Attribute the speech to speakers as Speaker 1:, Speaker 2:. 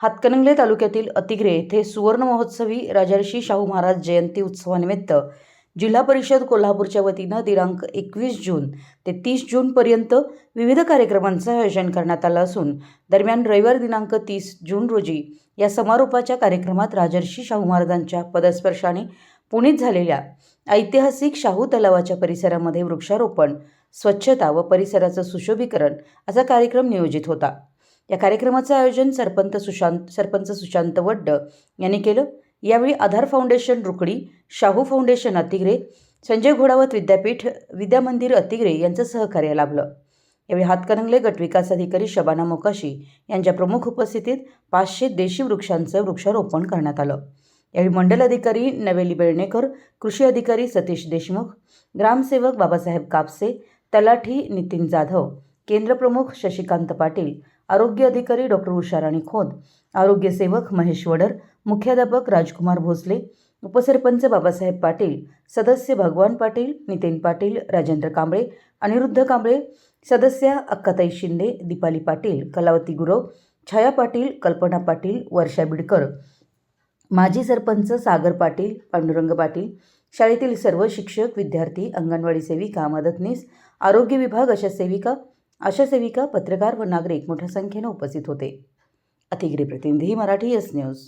Speaker 1: हातकणंगले तालुक्यातील अतिग्रे येथे सुवर्ण महोत्सवी राजर्षी शाहू महाराज जयंती उत्सवानिमित्त जिल्हा परिषद कोल्हापूरच्या वतीनं दिनांक एकवीस जून ते तीस जूनपर्यंत विविध कार्यक्रमांचं आयोजन करण्यात आलं असून दरम्यान रविवार दिनांक तीस जून रोजी या समारोपाच्या कार्यक्रमात राजर्षी शाहू महाराजांच्या पदस्पर्शाने पुणेत झालेल्या ऐतिहासिक शाहू तलावाच्या परिसरामध्ये वृक्षारोपण स्वच्छता व परिसराचं सुशोभीकरण असा कार्यक्रम नियोजित होता. या कार्यक्रमाचं आयोजन सरपंच सुशांत सरपंच सुशांत वड्ड यांनी केलं. यावेळी आधार फाउंडेशन रुकडी शाहू फाउंडेशन अतिग्रे संजय घोडावत विद्यापीठ विद्यामंदिर अतिग्रे यांचं सहकार्य लाभलं. यावेळी हातकणंगले गट विकास अधिकारी शबाना मोकाशी यांच्या प्रमुख उपस्थितीत पाचशे देशी वृक्षांचं वृक्षारोपण करण्यात आलं. यावेळी मंडल अधिकारी नवेली बेळणेकर कृषी अधिकारी सतीश देशमुख ग्रामसेवक बाबासाहेब कापसे तलाठी नितीन जाधव केंद्रप्रमुख शशिकांत पाटील आरोग्य अधिकारी डॉक्टर उषाराणी खोत आरोग्यसेवक महेश वडर मुख्याध्यापक राजकुमार भोसले उपसरपंच बाबासाहेब पाटील सदस्य भगवान पाटील नितीन पाटील राजेंद्र कांबळे अनिरुद्ध कांबळे सदस्या अक्काताई शिंदे दीपाली पाटील कलावती गुरव छाया पाटील कल्पना पाटील वर्षा बिडकर माजी सरपंच सागर पाटील पांडुरंग पाटील शाळेतील सर्व शिक्षक विद्यार्थी अंगणवाडी सेविका मदतनीस आरोग्य विभाग अशा सेविका आशा सेविका पत्रकार व नागरिक मोठ्या संख्येनं उपस्थित होते. अतिगिरी प्रतिनिधी मराठी एस न्यूज.